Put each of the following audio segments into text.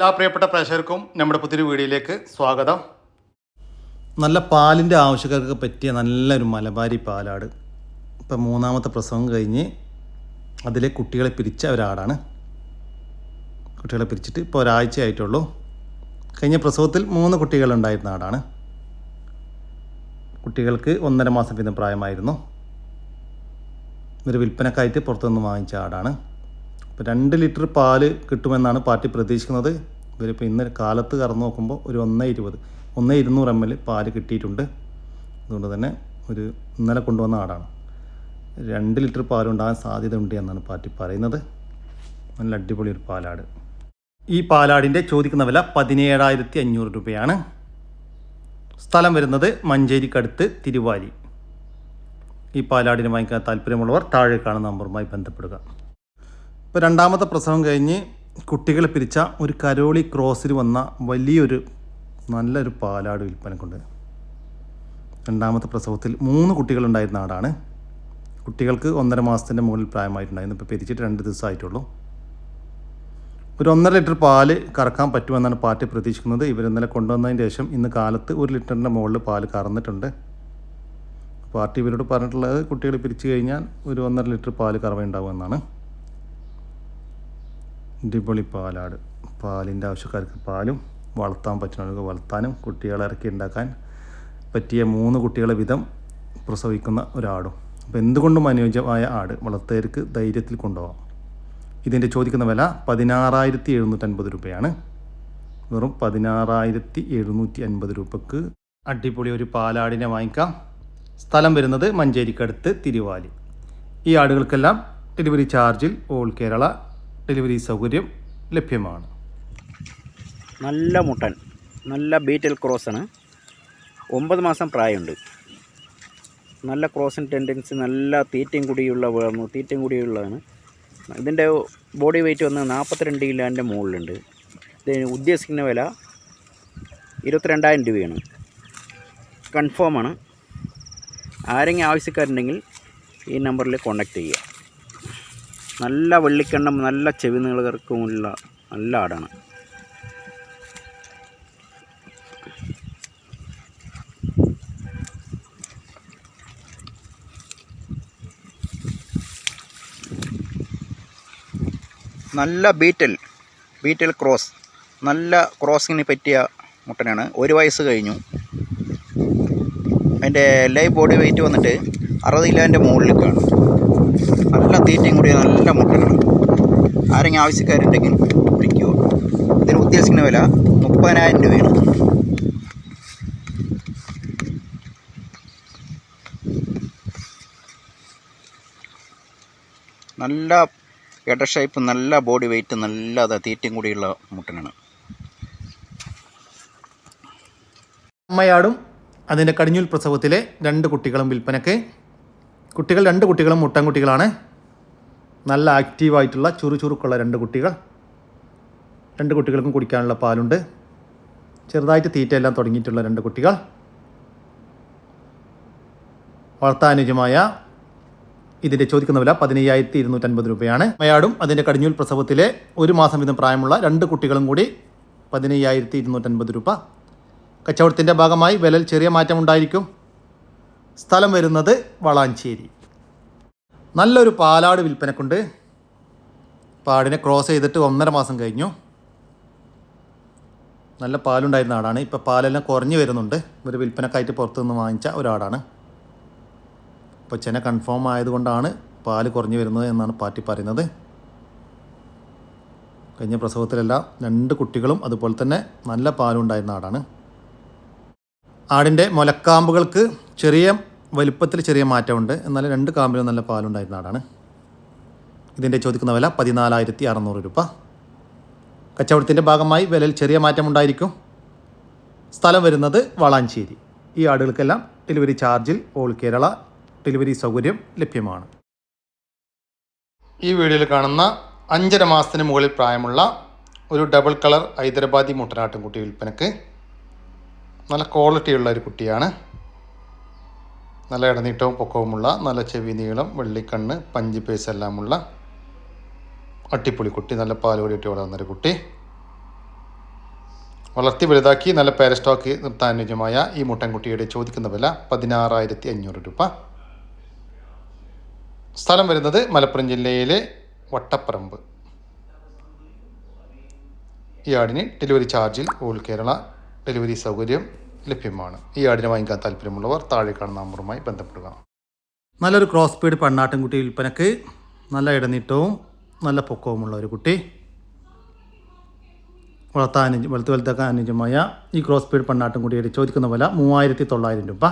എല്ലാ പ്രിയപ്പെട്ട പ്രേക്ഷകർക്കും നമ്മുടെ പുതിയൊരു വീഡിയോയിലേക്ക് സ്വാഗതം. നല്ല പാലിന്റെ ആവശ്യക്കാർക്ക് പറ്റിയ നല്ലൊരു മലബാരി പാലാട്. ഇപ്പം മൂന്നാമത്തെ പ്രസവം കഴിഞ്ഞ് അതിലെ കുട്ടികളെ പിരിച്ച ഒരാടാണ്. കുട്ടികളെ പിരിച്ചിട്ട് ഇപ്പോൾ ഒരാഴ്ച ആയിട്ടുള്ളൂ. കഴിഞ്ഞ പ്രസവത്തിൽ മൂന്ന് കുട്ടികളുണ്ടായിരുന്ന ആടാണ്. കുട്ടികൾക്ക് ഒന്നര മാസം പിന്നെ പ്രായമായിരുന്നു. ഒരു വിൽപ്പനക്കായിട്ട് പുറത്തുനിന്ന് വാങ്ങിച്ച ആടാണ്. അപ്പോൾ രണ്ട് ലിറ്റർ പാൽ കിട്ടുമെന്നാണ് പാർട്ടി പ്രതീക്ഷിക്കുന്നത്. ഇവരിപ്പോൾ ഇന്ന് കാലത്ത് കറന്നു നോക്കുമ്പോൾ ഒരു ഒന്ന് ഇരുപത്. ഒന്ന് ഇരുന്നൂറ് എം എൽ പാൽ കിട്ടിയിട്ടുണ്ട്. അതുകൊണ്ട് തന്നെ ഒരു ഇന്നലെ കൊണ്ടുവന്ന ആടാണ്. രണ്ട് ലിറ്റർ പാലുണ്ടാകാൻ സാധ്യതയുണ്ട് എന്നാണ് പാറ്റി പറയുന്നത്. നല്ല അടിപൊളി ഒരു പാലാട്. ഈ പാലാടിന്റെ ചോദിക്കുന്ന വില പതിനേഴായിരത്തി അഞ്ഞൂറ് രൂപയാണ്. സ്ഥലം വരുന്നത് മഞ്ചേരിക്കടുത്ത് തിരുവാലി. ഈ പാലാടിനെ വാങ്ങിക്കാൻ താല്പര്യമുള്ളവർ താഴെ കാണുന്ന നമ്പറുമായി ബന്ധപ്പെടുക. ഇപ്പോൾ രണ്ടാമത്തെ പ്രസവം കഴിഞ്ഞ് കുട്ടികളെ പിരിച്ച ഒരു കരോളി ക്രോസിൽ വന്ന വലിയൊരു നല്ലൊരു പാലാട് വിൽപ്പനക്കുണ്ട് രണ്ടാമത്തെ പ്രസവത്തിൽ മൂന്ന് കുട്ടികളുണ്ടായിരുന്ന ആടാണ്. കുട്ടികൾക്ക് ഒന്നര മാസത്തിന്റെ മുകളിൽ പ്രായമായിട്ടുണ്ടായിരുന്നു ഇപ്പോൾ പിരിച്ചിട്ട് രണ്ട് ദിവസമായിട്ടുള്ളൂ. ഒരു ഒന്നര ലിറ്റർ പാൽ കറക്കാൻ പറ്റുമെന്നാണ് പാർട്ടി പ്രതീക്ഷിക്കുന്നത്. ഇവർ ഇന്നലെ കൊണ്ടുവന്നതിന് ശേഷം ഇന്ന് കാലത്ത് ഒരു ലിറ്ററിന്റെ മുകളിൽ പാൽ കറന്നിട്ടുണ്ട്. പാർട്ടി ഇവരോട് പറഞ്ഞിട്ടുള്ളത് കുട്ടികൾ പിരിച്ചു കഴിഞ്ഞാൽ ഒരു ഒന്നര ലിറ്റർ പാൽ കറവയുണ്ടാവുമെന്നാണ് അടിപൊളി പാലാട്. പാലിന്റെ ആവശ്യക്കാർക്ക് പാലും വളർത്താൻ പറ്റുന്നവർക്ക് വളർത്താനും കുട്ടികളെ ഇറക്കി ഉണ്ടാക്കാൻ പറ്റിയ മൂന്ന് കുട്ടികളെ വിധം പ്രസവിക്കുന്ന ഒരാടും. അപ്പോൾ എന്തുകൊണ്ടും അനുയോജ്യമായ ആട് വളർത്തവർക്ക് ധൈര്യത്തിൽ കൊണ്ടുപോകാം ഇതിന്റെ ചോദിക്കുന്ന വില പതിനാറായിരത്തി എഴുന്നൂറ്റൻപത് രൂപയാണ്. വെറും പതിനാറായിരത്തി എഴുന്നൂറ്റി അൻപത് രൂപക്ക് അടിപൊളി ഒരു പാലാടിനെ വാങ്ങിക്കാം. സ്ഥലം വരുന്നത് മഞ്ചേരിക്കടുത്ത് തിരുവാലി. ഈ ആടുകൾക്കെല്ലാം ഡെലിവറി ചാർജിൽ ഓൾ കേരള ഡെലിവറി സൗകര്യം ലഭ്യമാണ്. നല്ല മുട്ടൻ നല്ല ബീറ്റൽ ക്രോസാണ് ഒമ്പത് മാസം പ്രായമുണ്ട്. നല്ല ക്രോസിൻ ടെൻഡൻസി നല്ല തീറ്റയും കൂടിയുള്ള തീറ്റയും കൂടിയുള്ളതാണ്. ഇതിന്റെ ബോഡി വെയിറ്റ് വന്ന് നാൽപ്പത്തിരണ്ട് കിലോന്റെ മുകളിലുണ്ട്. ഇതിന് ഉദ്ദേശിക്കുന്ന വില ഇരുപത്തിരണ്ടായിരം രൂപയാണ്. കൺഫേമാണ് ആരെങ്കിലും ആവശ്യക്കാരുണ്ടെങ്കിൽ ഈ നമ്പറിൽ കോൺടാക്റ്റ് ചെയ്യുക. നല്ല വെള്ളിക്കണ്ണം നല്ല ചെവി നീളകർക്കുമുള്ള നല്ല ആടാണ്. നല്ല ബീറ്റൽ ബീറ്റൽ ക്രോസ് നല്ല ക്രോസിങ്ങിന് പറ്റിയ മുട്ടനാണ്. ഒരു വയസ്സ് കഴിഞ്ഞു. അതിന്റെ ലൈവ് ബോഡി വെയിറ്റ് വന്നിട്ട് അറുപത് കിലോന്റെ മുകളിലേക്കാണ് നല്ല തീറ്റയും കൂടിയ നല്ല മുട്ടനാണ് ആരെങ്കിലും ആവശ്യക്കാരുണ്ടെങ്കിൽ വിളിക്കുക ഇതിന് ഉദ്ദേശിക്കുന്ന വില മുപ്പതിനായിരം രൂപയാണ്. നല്ല ഇട ഷേപ്പ് നല്ല ബോഡി വെയിറ്റ് നല്ല തീറ്റയും കൂടിയുള്ള മുട്ടനാണ്. അമ്മയാടും അതിന്റെ കടിഞ്ഞൂൽ പ്രസവത്തിലെ രണ്ട് കുട്ടികളും വിൽപ്പനക്ക് കുട്ടികൾ രണ്ട് കുട്ടികളും മുട്ടൻ കുട്ടികളാണ്. നല്ല ആക്റ്റീവായിട്ടുള്ള ചുറുചുറുക്കുള്ള രണ്ട് കുട്ടികൾ. രണ്ട് കുട്ടികൾക്കും കുടിക്കാനുള്ള പാലുണ്ട്. ചെറുതായിട്ട് തീറ്റയെല്ലാം തുടങ്ങിയിട്ടുള്ള രണ്ട് കുട്ടികൾ. വളർത്താനുജമായ ഇതിന്റെ ചോദിക്കുന്ന വില പതിനയ്യായിരത്തി ഇരുന്നൂറ്റൻപത് രൂപയാണ്. മയാടും അതിന്റെ കടിഞ്ഞൂൽ പ്രസവത്തിലെ ഒരു മാസം വീതം പ്രായമുള്ള രണ്ട് കുട്ടികളും കൂടി പതിനയ്യായിരത്തി ഇരുന്നൂറ്റൻപത് രൂപ. കച്ചവടത്തിന്റെ ഭാഗമായി വിലയിൽ ചെറിയ മാറ്റമുണ്ടായിരിക്കും. സ്ഥലം വരുന്നത് വളാഞ്ചേരി. നല്ലൊരു പാലാട് വിൽപ്പനക്കുണ്ട്. പാടിനെ ക്രോസ് ചെയ്തിട്ട് ഒന്നര മാസം കഴിഞ്ഞു. നല്ല പാലുണ്ടായിരുന്ന ആടാണ്. ഇപ്പോൾ പാലെല്ലാം കുറഞ്ഞു വരുന്നുണ്ട്. ഒരു വിൽപ്പനക്കായിട്ട് പുറത്തുനിന്ന് വാങ്ങിച്ച ഒരാടാണ്. ഇപ്പോൾ ചെന കൺഫേം ആയതുകൊണ്ടാണ് പാൽ കുറഞ്ഞു വരുന്നത് എന്നാണ് പാർട്ടി പറയുന്നത്. കഴിഞ്ഞ പ്രസവത്തിലെല്ലാം രണ്ട് കുട്ടികളും അതുപോലെ തന്നെ നല്ല പാലുണ്ടായിരുന്ന ആടാണ്. ആടിന്റെ മുലക്കാമ്പുകൾക്ക് ചെറിയ വലുപ്പത്തിൽ ചെറിയ മാറ്റമുണ്ട്. എന്നാൽ രണ്ട് കാമ്പിലും നല്ല പാലുണ്ടായിരുന്ന ആടാണ്. ഇതിന്റെ ചോദിക്കുന്ന വില പതിനാലായിരത്തി അറുന്നൂറ് രൂപ. കച്ചവടത്തിന്റെ ഭാഗമായി വിലയിൽ ചെറിയ മാറ്റമുണ്ടായിരിക്കും. സ്ഥലം വരുന്നത് വളാഞ്ചേരി. ഈ ആടുകൾക്കെല്ലാം ഡെലിവറി ചാർജിൽ ഓൾ കേരള ഡെലിവറി സൗകര്യം ലഭ്യമാണ്. ഈ വീഡിയോയിൽ കാണുന്ന അഞ്ചര മാസത്തിന് മുകളിൽ പ്രായമുള്ള ഒരു ഡബിൾ കളർ ഹൈദരാബാദി മുട്ടനാട്ടുംകുട്ടി വിൽപ്പനക്ക് നല്ല ക്വാളിറ്റിയുള്ള ഒരു കുട്ടിയാണ്. നല്ല ഇടനീട്ടവും പൊക്കവുമുള്ള നല്ല ചെവി നീളം വെള്ളിക്കണ്ണ് പഞ്ചി പേസ് എല്ലാമുള്ള അട്ടിപ്പൊളി കുട്ടി നല്ല പാൽ കൂടിയിട്ട് വളർന്നൊരു കുട്ടി. വളർത്തി വലുതാക്കി നല്ല പാരസ്റ്റോക്ക് നിർത്താൻ ഈ മുട്ടൻകുട്ടിയുടെ ചോദിക്കുന്ന വില പതിനാറായിരത്തി അഞ്ഞൂറ് രൂപ. സ്ഥലം വരുന്നത് മലപ്പുറം ജില്ലയിലെ വട്ടപ്പറമ്പ്. ഈ ആടിന് ഡെലിവറി ചാർജിൽ ഓൾ കേരള ഡെലിവറി സൗകര്യം ലഭ്യമാണ്. ഈ ആടിനെ വാങ്ങിക്കാൻ താല്പര്യമുള്ളവർ താഴെ കാണുന്ന നമ്പറുമായി ബന്ധപ്പെടുക. നല്ലൊരു ക്രോസ് സ്പീഡ് പെണ്ണാട്ടിൻകുട്ടി വിൽപ്പനക്ക് നല്ല ഇടനീട്ടവും നല്ല പൊക്കവുമുള്ള ഒരു കുട്ടി. വളർത്താൻ അനുജ് വളർത്തി വലുതാക്കാൻ അനുജമായ ഈ ക്രോസ് സ്പീഡ് പെണ്ണാട്ടിൻകുട്ടിയുടെ ചോദിക്കുന്ന വില മൂവായിരത്തി തൊള്ളായിരം രൂപ.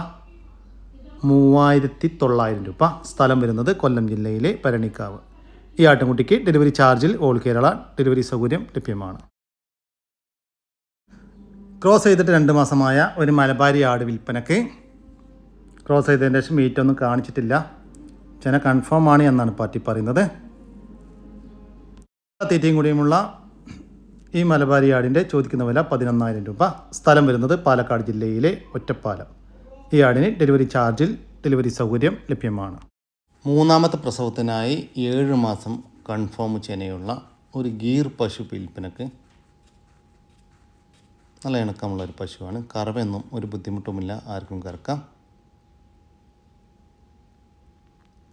മൂവായിരത്തി തൊള്ളായിരം രൂപ. സ്ഥലം വരുന്നത് കൊല്ലം ജില്ലയിലെ പരണിക്കാവ്. ഈ ആട്ടിൻകുട്ടിക്ക് ഡെലിവറി ചാർജിൽ ഓൾ കേരള ഡെലിവറി സൗകര്യം ലഭ്യമാണ്. ക്രോസ് ചെയ്തിട്ട് രണ്ട് മാസമായ ഒരു മലബാരി ആട് വിൽപ്പനക്ക് ക്രോസ് ചെയ്തതിന് ശേഷം മീറ്റ് ഒന്നും കാണിച്ചിട്ടില്ല. ചെന കൺഫേം ആണ് എന്നാണ് പാർട്ടി പറയുന്നത്. തീറ്റയും കൂടിയുമുള്ള ഈ മലബാരി ആടിന്റെ ചോദിക്കുന്ന വില പതിനൊന്നായിരം രൂപ. സ്ഥലം വരുന്നത് പാലക്കാട് ജില്ലയിലെ ഒറ്റപ്പാലം. ഈ ആടിന് ഡെലിവറി ചാർജിൽ ഡെലിവറി സൗകര്യം ലഭ്യമാണ്. മൂന്നാമത്തെ പ്രസവത്തിനായി ഏഴ് മാസം കൺഫേം ചെനയുള്ള ഒരു ഗീർ പശു വിൽപ്പനക്ക് നല്ല ഇണക്കമുള്ള ഒരു പശുവാണ്. കറവയൊന്നും ഒരു ബുദ്ധിമുട്ടുമില്ല. ആർക്കും കറക്കാം.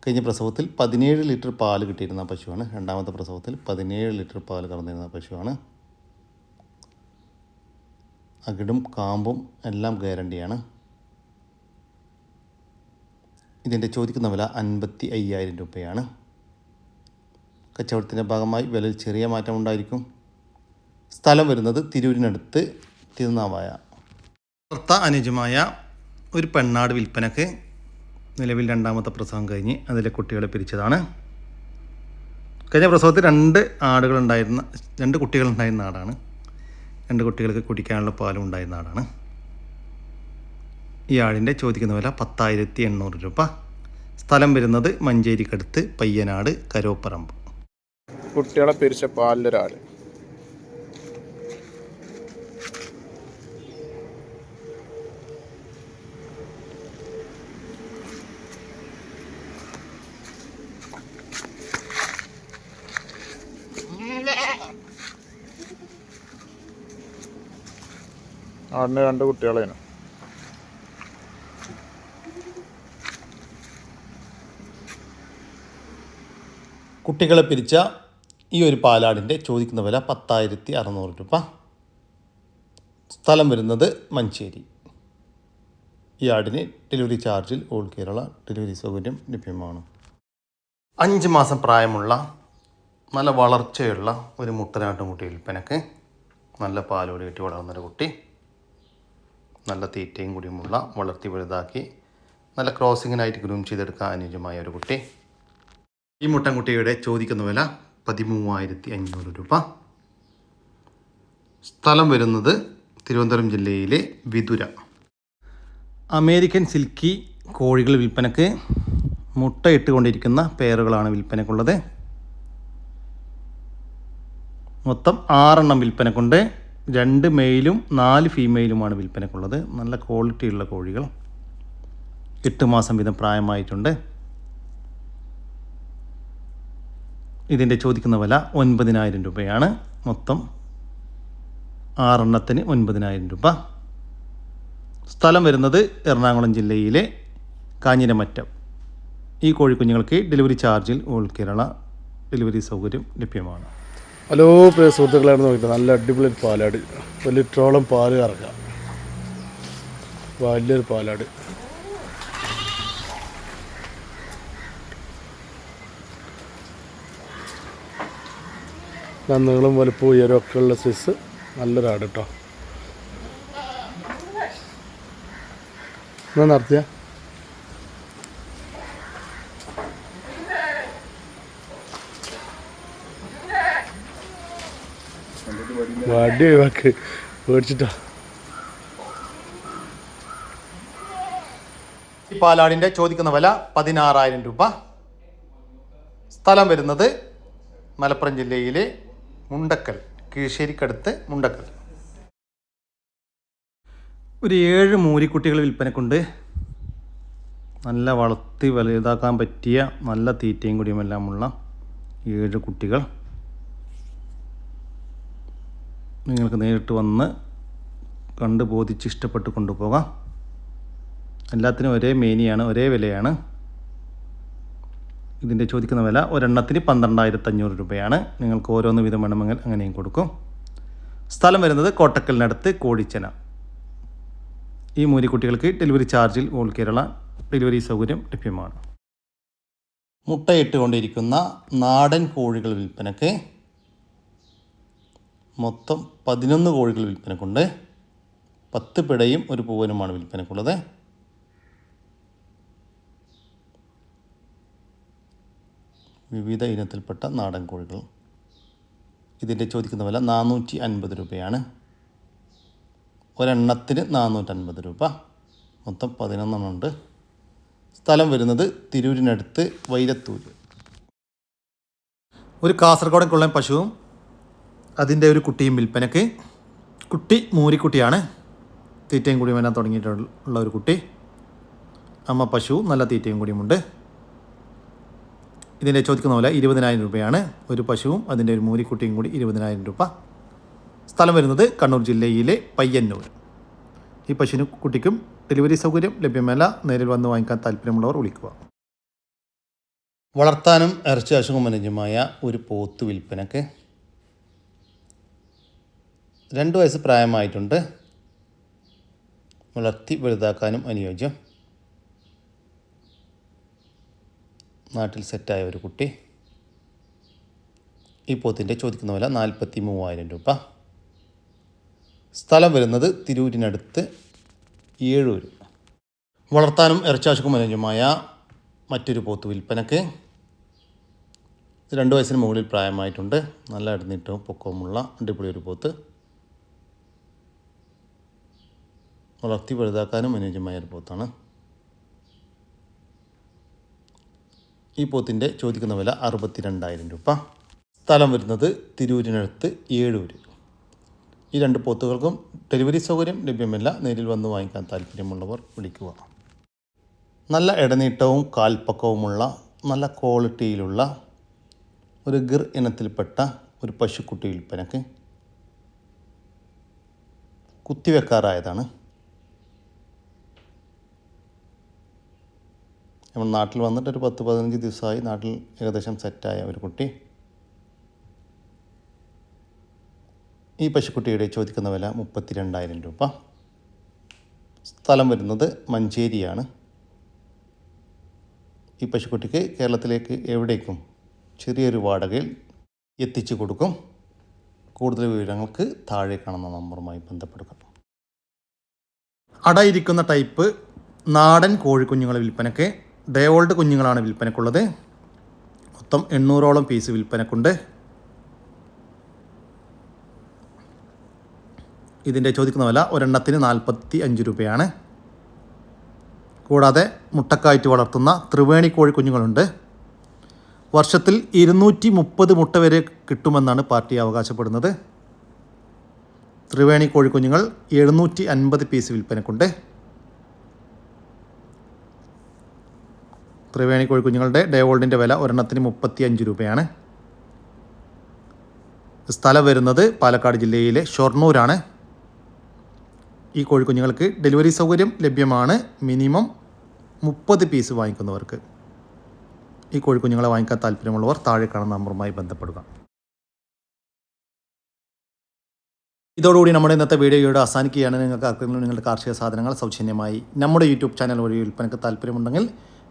കഴിഞ്ഞ പ്രസവത്തിൽ പതിനേഴ് ലിറ്റർ പാൽ കിട്ടിയിരുന്ന പശുവാണ്. രണ്ടാമത്തെ പ്രസവത്തിൽ പതിനേഴ് ലിറ്റർ പാൽ കറന്നിരുന്ന പശുവാണ്. അകിടും കാമ്പും എല്ലാം ഗ്യാരണ്ടിയാണ്. ഇതിന്റെ ചോദിക്കുന്ന വില അൻപത്തി അയ്യായിരം രൂപയാണ്. കച്ചവടത്തിന്റെ ഭാഗമായി വിലയിൽ ചെറിയ മാറ്റമുണ്ടായിരിക്കും. സ്ഥലം വരുന്നത് തിരൂരിനടുത്ത് തിരുനാവായ ഭർത്ത അനുജമായ ഒരു പെണ്ണാട് വിൽപ്പനക്ക് നിലവിൽ രണ്ടാമത്തെ പ്രസവം കഴിഞ്ഞ് അതിലെ കുട്ടികളെ പിരിച്ചതാണ്. കഴിഞ്ഞ പ്രസവത്തിൽ രണ്ട് ആടുകളുണ്ടായിരുന്ന രണ്ട് കുട്ടികളുണ്ടായിരുന്ന ആടാണ്. രണ്ട് കുട്ടികൾക്ക് കുടിക്കാനുള്ള പാലും ഉണ്ടായിരുന്ന ആടാണ്. ഈ ആടിന്റെ ചോദിക്കുന്ന വില പത്തായിരത്തി എണ്ണൂറ് രൂപ. സ്ഥലം വരുന്നത് മഞ്ചേരിക്കടുത്ത് പയ്യനാട് കരോപ്പറമ്പ്. കുട്ടികളെ പിരിച്ച പാലിലൊരാട് ആടിന് രണ്ട് കുട്ടികളേനു. കുട്ടികളെ പിരിച്ച ഈ ഒരു പാലാടിന്റെ ചോദിക്കുന്ന വില പത്തായിരത്തി അറുന്നൂറ് രൂപ. സ്ഥലം വരുന്നത് മഞ്ചേരി. ഈ ആടിന് ഡെലിവറി ചാർജിൽ ഓൾ കേരള ഡെലിവറി സൗകര്യം ലഭ്യമാണ്. അഞ്ച് മാസം പ്രായമുള്ള നല്ല വളർച്ചയുള്ള ഒരു മുട്ടനാട്ടും കുട്ടി വിൽപ്പനക്ക് നല്ല പാലോട് കെട്ടി വളർന്നൊരു കുട്ടി. നല്ല തീറ്റയും കൂടിയുമുള്ള വളർത്തി വലുതാക്കി നല്ല ക്രോസിങ്ങിനായിട്ട് ഗ്രൂം ചെയ്തെടുക്കാൻ അനുയോജ്യമായ ഒരു കുട്ടി. ഈ മുട്ടൻകുട്ടിയുടെ ചോദിക്കുന്ന വില പതിമൂവായിരത്തി അഞ്ഞൂറ് രൂപ. സ്ഥലം വരുന്നത് തിരുവനന്തപുരം ജില്ലയിലെ വിതുര. അമേരിക്കൻ സിൽക്കി കോഴികൾ വിൽപ്പനക്ക് മുട്ട ഇട്ടുകൊണ്ടിരിക്കുന്ന പേറുകളാണ് വിൽപ്പനക്കുള്ളത്. മൊത്തം ആറെണ്ണം വിൽപ്പനക്കുണ്ട്. രണ്ട് മെയിലും നാല് ഫീമെയിലുമാണ് വിൽപ്പനക്കുള്ളത്. നല്ല ക്വാളിറ്റിയുള്ള കോഴികൾ. എട്ട് മാസം വീതം പ്രായമായിട്ടുണ്ട്. ഇതിന്റെ ചോദിക്കുന്ന വില ഒൻപതിനായിരം രൂപയാണ്. മൊത്തം ആറെണ്ണത്തിന് ഒൻപതിനായിരം രൂപ. സ്ഥലം വരുന്നത് എറണാകുളം ജില്ലയിലെ കാഞ്ഞിരമറ്റം. ഈ കോഴിക്കുഞ്ഞുങ്ങൾക്ക് ഡെലിവറി ചാർജിൽ ഓൾ കേരള ഡെലിവറി സൗകര്യം ലഭ്യമാണ്. ഹലോ പ്രിയ സുഹൃത്തുക്കളാണ് നോക്കിയിട്ട് നല്ല അടിപൊളി പാലാട്. ഒരു ലിറ്ററോളം പാൽ കറക്കാം. വലിയൊരു പാലാട്. നന്നുകളും വലുപ്പം ഒക്കെ ഉള്ള സൈസ് നല്ലൊരാട് കേട്ടോ. എന്നാ നടത്തിയ? വടി ഒഴിവാക്ക് പേടിച്ചിട്ടാ. ഈ പാലാടിന്റെ ചോദിക്കുന്ന വില പതിനാറായിരം രൂപ. സ്ഥലം വരുന്നത് മലപ്പുറം ജില്ലയിലെ മുണ്ടക്കൽ കീഴ്ശ്ശേരിക്കടുത്ത് മുണ്ടക്കൽ. ഒരു ഏഴ് മൂരിക്കുട്ടികൾ വിൽപ്പനക്കുണ്ട്. നല്ല വളർത്തി വലുതാക്കാൻ പറ്റിയ നല്ല തീറ്റയും കൂടിയുമെല്ലാമുള്ള ഏഴ് കുട്ടികൾ. നിങ്ങൾക്ക് നേരിട്ട് വന്ന് കണ്ട് ബോധിച്ച് ഇഷ്ടപ്പെട്ട് കൊണ്ടുപോകാം. എല്ലാത്തിനും ഒരേ മേനിയാണ് ഒരേ വിലയാണ്. ഇതിന്റെ ചോദിക്കുന്ന വില ഒരെണ്ണത്തിന് പന്ത്രണ്ടായിരത്തി അഞ്ഞൂറ് രൂപയാണ്. നിങ്ങൾക്ക് ഓരോന്ന് വീതം വേണമെങ്കിൽ അങ്ങനെയും കൊടുക്കും. സ്ഥലം വരുന്നത് കോട്ടക്കലിനടുത്ത് കോടിച്ചന ഈ മൂരിക്കുട്ടികൾക്ക് ഡെലിവറി ചാർജിൽ ഓൾ കേരള ഡെലിവറി സൗകര്യം ലഭ്യമാണ്. മുട്ടയിട്ടുകൊണ്ടിരിക്കുന്ന നാടൻ കോഴികൾ വിൽപ്പനക്ക് മൊത്തം പതിനൊന്ന് കോഴികൾ വിൽപ്പനക്കുണ്ട്. പത്ത് പിടയും ഒരു പൂവനുമാണ് വിൽപ്പനക്കുള്ളത്. വിവിധ ഇനത്തിൽപ്പെട്ട നാടൻ കോഴികൾ. ഇതിന്റെ ചോദിക്കുന്ന വില നാനൂറ്റി അൻപത് രൂപയാണ്. ഒരെണ്ണത്തിന് നാനൂറ്റൻപത് രൂപ. മൊത്തം പതിനൊന്നെണ്ണം ഉണ്ട്. സ്ഥലം വരുന്നത് തിരൂരിനടുത്ത് വൈരത്തൂര്. ഒരു കാസർഗോഡൻ കുള്ളൻ പശുവും അതിന്റെ ഒരു കുട്ടിയും വിൽപ്പനയ്ക്ക്. കുട്ടി മൂരിക്കുട്ടിയാണ്. തീറ്റയും കൂടിയും വരാൻ തുടങ്ങിയിട്ടുള്ള ഒരു കുട്ടി. അമ്മ പശു നല്ല തീറ്റയും കൂടിയുമുണ്ട് ഇതിന്റെ ചോദിക്കുന്ന പോലെ ഇരുപതിനായിരം രൂപയാണ്. ഒരു പശുവും അതിന്റെ ഒരു മൂരിക്കുട്ടിയും കൂടി ഇരുപതിനായിരം രൂപ. സ്ഥലം വരുന്നത് കണ്ണൂർ ജില്ലയിലെ പയ്യന്നൂർ. ഈ പശുവിന് കുട്ടിക്കും ഡെലിവറി സൗകര്യം ലഭ്യമല്ല. നേരിൽ വന്ന് വാങ്ങിക്കാൻ താല്പര്യമുള്ളവർ വിളിക്കുക. വളർത്താനും ഇറച്ചി അസുഖമനുജമായ ഒരു പോത്ത് വിൽപ്പനക്ക് രണ്ട് വയസ്സ് പ്രായമായിട്ടുണ്ട്. വളർത്തി വലുതാക്കാനും അനുയോജ്യം. നാട്ടിൽ സെറ്റായ ഒരു കുട്ടി. ഈ പോത്തിന്റെ ചോദിക്കുന്ന വില നാൽപ്പത്തി മൂവായിരം രൂപ. സ്ഥലം വരുന്നത് തിരൂരിനടുത്ത് ഏഴൂർ വളർത്താനും ഇറച്ചാശുക്കും അനുയോജ്യമായ മറ്റൊരു പോത്ത് വിൽപ്പനക്ക്. രണ്ട് വയസ്സിന് മുകളിൽ പ്രായമായിട്ടുണ്ട്. നല്ല അടുന്നിട്ടും പൊക്കവുമുള്ള അടിപൊളി ഒരു പോത്ത്. വളർത്തി വലുതാക്കാനും അനുയോജ്യമായ ഒരു പോത്താണ്. ഈ പോത്തിന്റെ ചോദിക്കുന്ന വില അറുപത്തി രണ്ടായിരം രൂപ. സ്ഥലം വരുന്നത് തിരൂരിനടുത്ത് ഏഴൂര്. ഈ രണ്ട് പോത്തുകൾക്കും ഡെലിവറി സൗകര്യം ലഭ്യമല്ല. നേരിൽ വന്ന് വാങ്ങിക്കാൻ താല്പര്യമുള്ളവർ വിളിക്കുക. നല്ല ഇടനീട്ടവും കാൽപ്പക്കവുമുള്ള നല്ല ക്വാളിറ്റിയിലുള്ള ഒരു ഗിർ ഇനത്തിൽപ്പെട്ട ഒരു പശുക്കുട്ടി വിൽപ്പനക്ക് കുത്തിവെക്കാറായതാണ്. നമ്മൾ നാട്ടിൽ വന്നിട്ട് ഒരു പത്ത് പതിനഞ്ച് ദിവസമായി നാട്ടിൽ ഏകദേശം സെറ്റായ ഒരു കുട്ടി. ഈ പശുക്കുട്ടിയുടെ ചോദിക്കുന്ന വില മുപ്പത്തി രണ്ടായിരം രൂപ. സ്ഥലം വരുന്നത് മഞ്ചേരിയാണ്. ഈ പശുക്കുട്ടിക്ക് കേരളത്തിലേക്ക് എവിടേക്കും ചെറിയൊരു വാടകയിൽ എത്തിച്ചു കൊടുക്കും. കൂടുതൽ വിവരങ്ങൾക്ക് താഴെ കാണുന്ന നമ്പറുമായി ബന്ധപ്പെടുക. അടയിരിക്കുന്ന ടൈപ്പ് നാടൻ കോഴിക്കുഞ്ഞുങ്ങളെ വിൽപ്പനയ്ക്ക് ഡേ ഓൾഡ് കുഞ്ഞുങ്ങളാണ് വിൽപ്പനക്കുള്ളത്. മൊത്തം എണ്ണൂറോളം പീസ് വിൽപ്പനക്കുണ്ട്. ഇതിന്റെ ചോദിക്കുന്ന വില ഒരെണ്ണത്തിന് നാൽപ്പത്തി അഞ്ച് രൂപയാണ്. കൂടാതെ മുട്ടക്കായിട്ട് വളർത്തുന്ന ത്രിവേണി കോഴി കുഞ്ഞുങ്ങളുണ്ട്. വർഷത്തിൽ ഇരുന്നൂറ്റി മുപ്പത് മുട്ട വരെ കിട്ടുമെന്നാണ് പാർട്ടി അവകാശപ്പെടുന്നത്. ത്രിവേണി കോഴിക്കുഞ്ഞുങ്ങൾ എഴുന്നൂറ്റി അൻപത് പീസ് വിൽപ്പനക്കുണ്ട്. ത്രിവേണി കോഴിക്കുഞ്ഞുങ്ങളുടെ ഡേ ഓൾഡിന്റെ വില ഒരെണ്ണത്തിന് മുപ്പത്തി അഞ്ച് രൂപയാണ്. സ്ഥലം വരുന്നത് പാലക്കാട് ജില്ലയിലെ ഷൊർണൂരാണ്. ഈ കോഴിക്കുഞ്ഞുങ്ങൾക്ക് ഡെലിവറി സൗകര്യം ലഭ്യമാണ്. മിനിമം മുപ്പത് പീസ് വാങ്ങിക്കുന്നവർക്ക്. ഈ കോഴിക്കുഞ്ഞുങ്ങളെ വാങ്ങിക്കാൻ താല്പര്യമുള്ളവർ താഴെ കാണുന്ന നമ്പറുമായി ബന്ധപ്പെടുക. ഇതോടുകൂടി നമ്മുടെ ഇന്നത്തെ വീഡിയോയുടെ അവസാനിക്കുകയാണ്. നിങ്ങൾക്ക് നിങ്ങളുടെ കാർഷിക സാധനങ്ങൾ സൗജന്യമായി നമ്മുടെ യൂട്യൂബ് ചാനൽ വഴി വിൽപ്പനക്ക് താല്പര്യമുണ്ടെങ്കിൽ